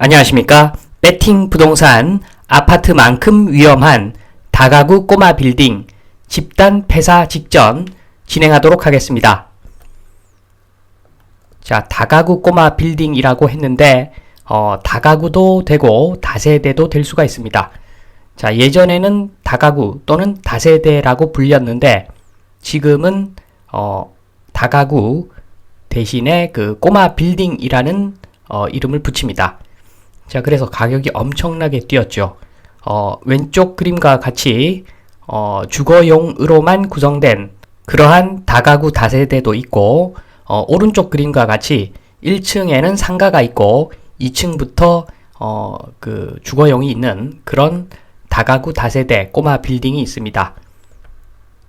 안녕하십니까. 배팅 부동산 아파트만큼 위험한 다가구 꼬마 빌딩 집단 폐사 직전 진행하도록 하겠습니다. 자, 다가구 꼬마 빌딩이라고 했는데, 어, 다가구도 되고 다세대도 될 수가 있습니다. 자, 예전에는 다가구 또는 다세대라고 불렸는데, 지금은, 어, 다가구 대신에 그 꼬마 빌딩이라는 어, 이름을 붙입니다. 자, 그래서 가격이 엄청나게 뛰었죠. 어, 왼쪽 그림과 같이 어, 주거용으로만 구성된 그러한 다가구 다세대도 있고 어, 오른쪽 그림과 같이 1층에는 상가가 있고 2층부터 어, 그 주거용이 있는 그런 다가구 다세대 꼬마 빌딩이 있습니다.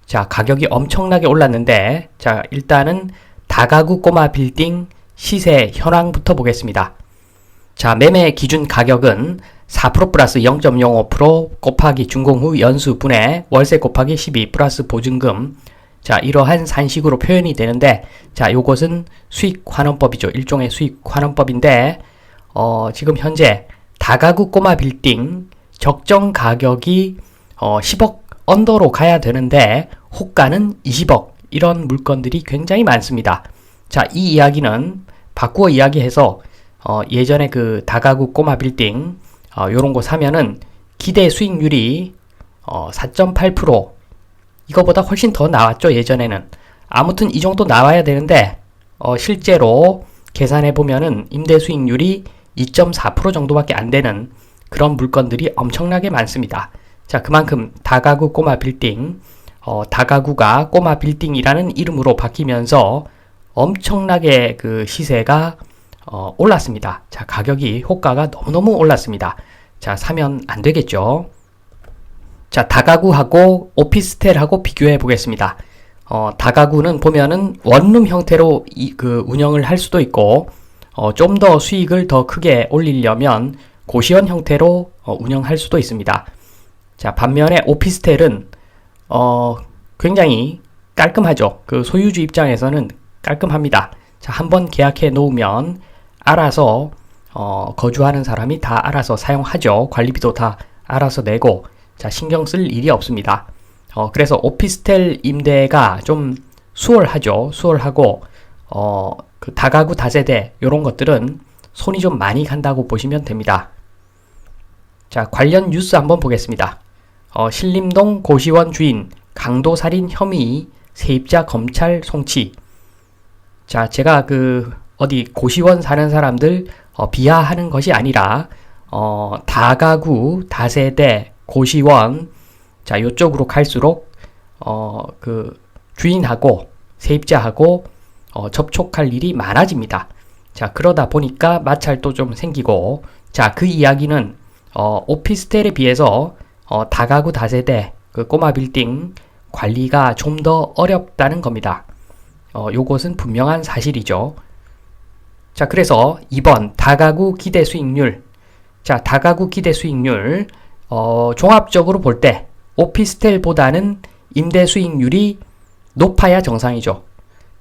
자, 가격이 엄청나게 올랐는데 자, 일단은 다가구 꼬마 빌딩 시세 현황부터 보겠습니다. 자, 매매 기준 가격은 4% 플러스 0.05% 곱하기 준공 후 연수분의 월세 곱하기 12 플러스 보증금. 자, 이러한 산식으로 표현이 되는데, 자, 요것은 수익 환원법이죠. 일종의 수익 환원법인데, 어, 지금 현재 다가구 꼬마 빌딩 적정 가격이 어, 10억 언더로 가야 되는데, 호가는 20억. 이런 물건들이 굉장히 많습니다. 자, 이 이야기는 바꾸어 이야기해서 어, 예전에 그 다가구 꼬마 빌딩 어, 요런 거 사면은 기대 수익률이 어, 4.8% 이거보다 훨씬 더 나왔죠 예전에는 아무튼 이 정도 나와야 되는데 어, 실제로 계산해 보면은 임대 수익률이 2.4% 정도밖에 안 되는 그런 물건들이 엄청나게 많습니다. 자 그만큼 다가구 꼬마 빌딩 어, 다가구가 꼬마 빌딩이라는 이름으로 바뀌면서 엄청나게 그 시세가 어, 올랐습니다. 자, 가격이 호가가 너무너무 올랐습니다. 자, 사면 안 되겠죠. 자, 다가구하고 오피스텔하고 비교해 보겠습니다. 어, 다가구는 보면은 원룸 형태로 이, 그 운영을 할 수도 있고, 어, 좀 더 수익을 더 크게 올리려면 고시원 형태로 어, 운영할 수도 있습니다. 자, 반면에 오피스텔은 어, 굉장히 깔끔하죠. 그 소유주 입장에서는 깔끔합니다. 자, 한번 계약해 놓으면 알아서 어, 거주하는 사람이 다 알아서 사용하죠. 관리비도 다 알아서 내고 자 신경 쓸 일이 없습니다. 어, 그래서 오피스텔 임대가 좀 수월하죠. 수월하고 어, 그 다가구 다세대 이런 것들은 손이 좀 많이 간다고 보시면 됩니다. 자 관련 뉴스 한번 보겠습니다. 어, 신림동 고시원 주인 강도 살인 혐의 세입자 검찰 송치. 자 제가 그 어디 고시원 사는 사람들 어, 비하하는 것이 아니라 어, 다가구, 다세대, 고시원 자 요쪽으로 갈수록 어, 그 주인하고 세입자하고 어, 접촉할 일이 많아집니다. 자 그러다 보니까 마찰도 좀 생기고 자 그 이야기는 어, 오피스텔에 비해서 어, 다가구 다세대 그 꼬마 빌딩 관리가 좀 더 어렵다는 겁니다. 어, 요것은 분명한 사실이죠. 자, 그래서 2번 다가구 기대 수익률. 자, 다가구 기대 수익률. 어, 종합적으로 볼 때 오피스텔보다는 임대 수익률이 높아야 정상이죠.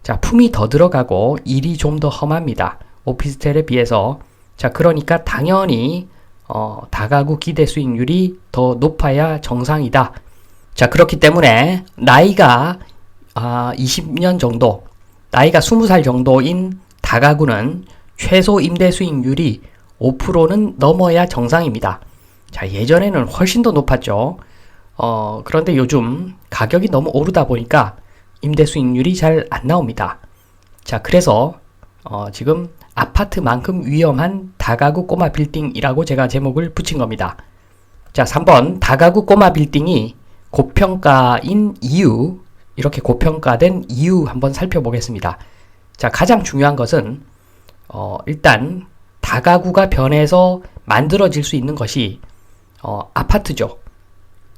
자, 품이 더 들어가고 일이 좀 더 험합니다. 오피스텔에 비해서. 자, 그러니까 당연히 어, 다가구 기대 수익률이 더 높아야 정상이다. 자, 그렇기 때문에 나이가 아, 20년 정도, 나이가 20살 정도인 다가구는 최소 임대 수익률이 5%는 넘어야 정상입니다. 자, 예전에는 훨씬 더 높았죠. 어, 그런데 요즘 가격이 너무 오르다 보니까 임대 수익률이 잘 안 나옵니다. 자, 그래서 어, 지금 아파트만큼 위험한 다가구 꼬마 빌딩이라고 제가 제목을 붙인 겁니다. 자, 3번 다가구 꼬마 빌딩이 고평가인 이유 이렇게 고평가된 이유 한번 살펴보겠습니다. 자, 가장 중요한 것은 어, 일단 다가구가 변해서 만들어질 수 있는 것이 어, 아파트죠.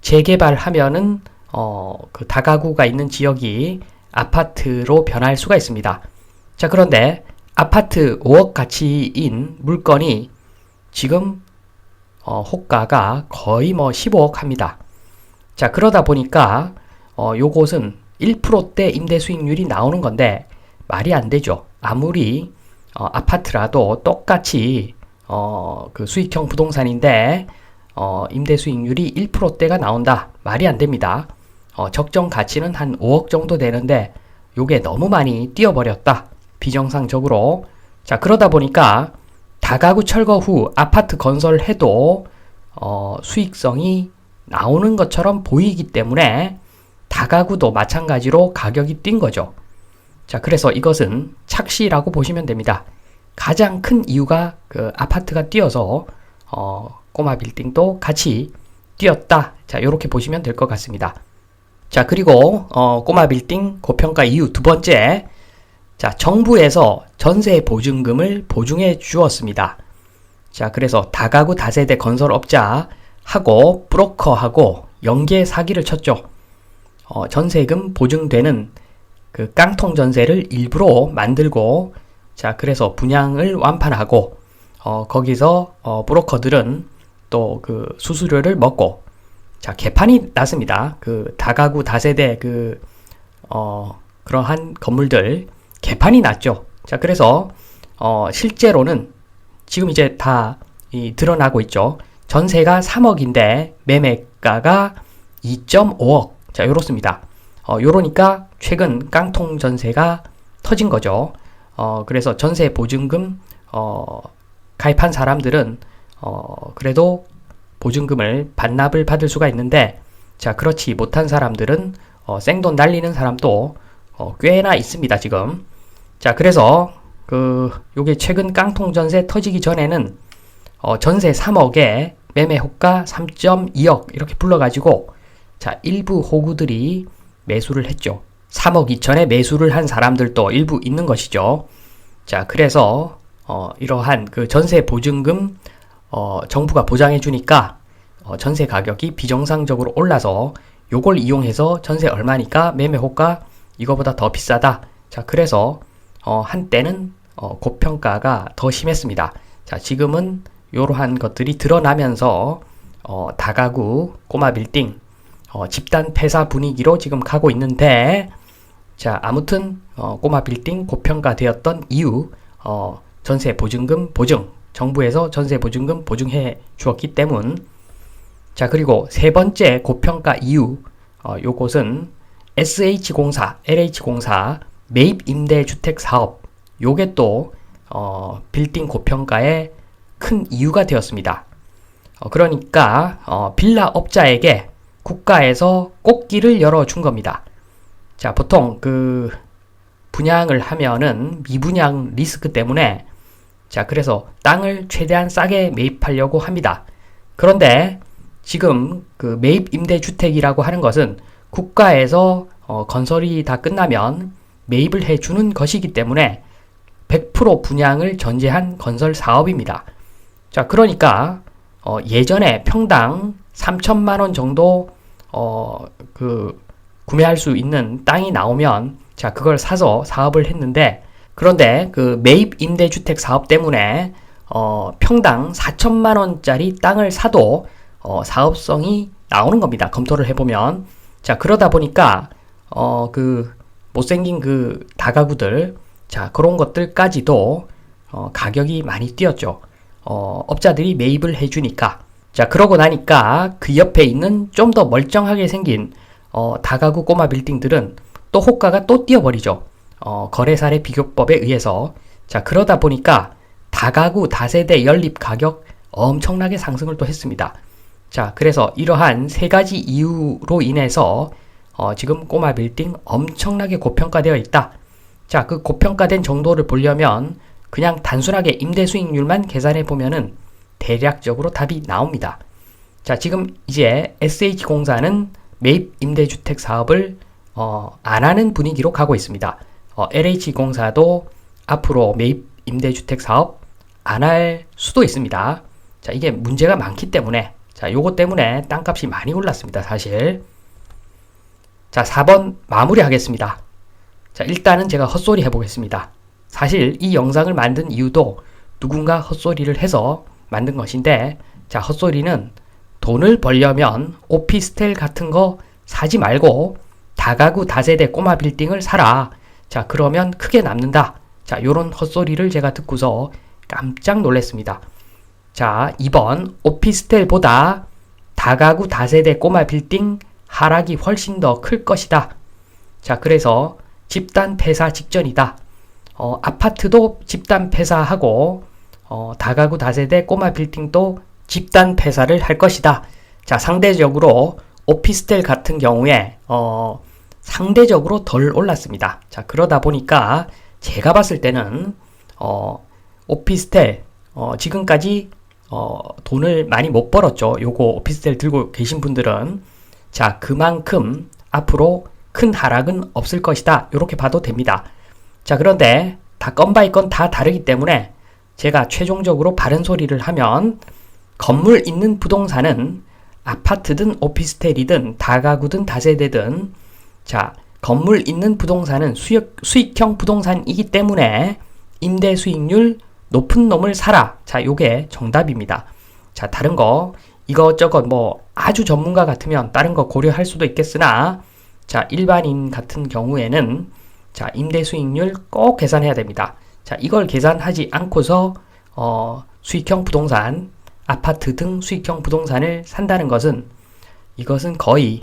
재개발하면은 어, 그 다가구가 있는 지역이 아파트로 변할 수가 있습니다. 자, 그런데 아파트 5억 가치인 물건이 지금 어, 호가가 거의 뭐 15억 합니다. 자, 그러다 보니까 어, 요것은 1%대 임대 수익률이 나오는 건데 말이 안 되죠. 아무리 어, 아파트라도 똑같이 어, 그 수익형 부동산인데 어, 임대 수익률이 1%대가 나온다. 말이 안 됩니다. 어, 적정 가치는 한 5억 정도 되는데 요게 너무 많이 뛰어버렸다. 비정상적으로. 자, 그러다 보니까 다가구 철거 후 아파트 건설해도 어, 수익성이 나오는 것처럼 보이기 때문에 다가구도 마찬가지로 가격이 뛴 거죠. 자, 그래서 이것은 착시라고 보시면 됩니다. 가장 큰 이유가 그 아파트가 뛰어서 어, 꼬마 빌딩도 같이 뛰었다. 자, 이렇게 보시면 될 것 같습니다. 자, 그리고 어, 꼬마 빌딩 고평가 이유 두 번째. 자, 정부에서 전세 보증금을 보증해 주었습니다. 자, 그래서 다가구 다세대 건설업자하고 브로커하고 연계 사기를 쳤죠. 어, 전세금 보증되는 그 깡통 전세를 일부러 만들고 자, 그래서 분양을 완판하고 어, 거기서 어, 브로커들은 또 그 수수료를 먹고 자, 개판이 났습니다. 그 다가구 다세대 그 어, 그러한 건물들 개판이 났죠. 자, 그래서 어, 실제로는 지금 이제 다 이, 드러나고 있죠. 전세가 3억인데 매매가가 2.5억. 자, 요렇습니다. 어, 요러니까 최근 깡통 전세가 터진 거죠. 어, 그래서 전세 보증금 어, 가입한 사람들은 어, 그래도 보증금을 반납을 받을 수가 있는데 자, 그렇지 못한 사람들은 어, 생돈 날리는 사람도 어, 꽤나 있습니다, 지금. 자, 그래서 그 요게 최근 깡통 전세 터지기 전에는 어, 전세 3억에 매매 호가 3.2억 이렇게 불러가지고 자 일부 호구들이 매수를 했죠. 3억 2천에 매수를 한 사람들도 일부 있는 것이죠. 자 그래서 어, 이러한 그 전세 보증금 어, 정부가 보장해 주니까 어, 전세 가격이 비정상적으로 올라서 요걸 이용해서 전세 얼마니까 매매 호가 이거보다 더 비싸다. 자 그래서 어, 한때는 어, 고평가가 더 심했습니다. 자 지금은 이러한 것들이 드러나면서 어, 다가구 꼬마 빌딩 어, 집단 폐사 분위기로 지금 가고 있는데 자 아무튼 어, 꼬마 빌딩 고평가되었던 이유 어, 전세 보증금 보증 정부에서 전세 보증금 보증해 주었기 때문 자 그리고 세 번째 고평가 이유 어, 요것은 SH공사 LH공사 매입 임대 주택 사업 요게 또 어, 빌딩 고평가의 큰 이유가 되었습니다. 어, 그러니까 어, 빌라 업자에게 국가에서 꽃길을 열어준 겁니다. 자, 보통 그 분양을 하면은 미분양 리스크 때문에 자, 그래서 땅을 최대한 싸게 매입하려고 합니다. 그런데 지금 그 매입 임대주택이라고 하는 것은 국가에서 어, 건설이 다 끝나면 매입을 해주는 것이기 때문에 100% 분양을 전제한 건설 사업입니다. 자, 그러니까 어, 예전에 평당 3천만 원 정도 어, 그 구매할 수 있는 땅이 나오면 자, 그걸 사서 사업을 했는데 그런데 그 매입 임대주택 사업 때문에 어, 평당 4천만 원짜리 땅을 사도 어, 사업성이 나오는 겁니다. 검토를 해보면 자 그러다 보니까 어, 그 못생긴 그 다가구들 자 그런 것들까지도 어, 가격이 많이 뛰었죠. 어, 업자들이 매입을 해주니까 자 그러고 나니까 그 옆에 있는 좀 더 멀쩡하게 생긴 어, 다가구 꼬마 빌딩들은 또 호가가 또 뛰어버리죠. 어, 거래사례 비교법에 의해서 자 그러다 보니까 다가구 다세대 연립 가격 엄청나게 상승을 또 했습니다. 자 그래서 이러한 세 가지 이유로 인해서 어, 지금 꼬마 빌딩 엄청나게 고평가되어 있다. 자 그 고평가된 정도를 보려면 그냥 단순하게 임대 수익률만 계산해 보면은 대략적으로 답이 나옵니다. 자, 지금 이제 SH공사는 매입 임대주택 사업을 어, 안 하는 분위기로 가고 있습니다. 어, LH공사도 앞으로 매입 임대주택 사업 안 할 수도 있습니다. 자, 이게 문제가 많기 때문에 자, 요것 때문에 땅값이 많이 올랐습니다. 사실. 자, 4번 마무리하겠습니다. 자, 일단은 제가 헛소리 해보겠습니다. 사실 이 영상을 만든 이유도 누군가 헛소리를 해서 만든 것인데, 자, 헛소리는 돈을 벌려면 오피스텔 같은 거 사지 말고 다가구 다세대 꼬마 빌딩을 사라. 자, 그러면 크게 남는다. 자, 요런 헛소리를 제가 듣고서 깜짝 놀랐습니다. 자, 2번 오피스텔보다 다가구 다세대 꼬마 빌딩 하락이 훨씬 더 클 것이다. 자, 그래서 집단 폐사 직전이다. 어, 아파트도 집단 폐사하고 어, 다가구 다세대 꼬마 빌딩도 집단 폐사를 할 것이다. 자, 상대적으로 오피스텔 같은 경우에 어, 상대적으로 덜 올랐습니다. 자, 그러다 보니까 제가 봤을 때는 어, 오피스텔 어, 지금까지 어, 돈을 많이 못 벌었죠. 요거 오피스텔 들고 계신 분들은 자, 그만큼 앞으로 큰 하락은 없을 것이다. 이렇게 봐도 됩니다. 자, 그런데 다 건 바이 건 다 다르기 때문에 제가 최종적으로 바른 소리를 하면 건물 있는 부동산은 아파트든 오피스텔이든 다가구든 다세대든 자, 건물 있는 부동산은 수익, 수익형 부동산이기 때문에 임대 수익률 높은 놈을 사라. 자, 요게 정답입니다. 자, 다른 거 이것저것 뭐 아주 전문가 같으면 다른 거 고려할 수도 있겠으나 자, 일반인 같은 경우에는 자, 임대 수익률 꼭 계산해야 됩니다. 자, 이걸 계산하지 않고서 어, 수익형 부동산, 아파트 등 수익형 부동산을 산다는 것은 이것은 거의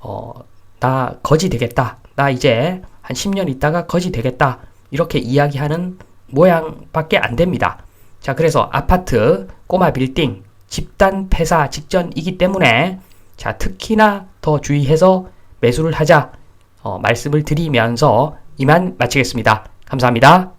어, 나 거지 되겠다. 나 이제 한 10년 있다가 거지 되겠다. 이렇게 이야기하는 모양밖에 안 됩니다. 자, 그래서 아파트, 꼬마 빌딩, 집단 폐사 직전이기 때문에 자, 특히나 더 주의해서 매수를 하자 어, 말씀을 드리면서 이만 마치겠습니다. 감사합니다.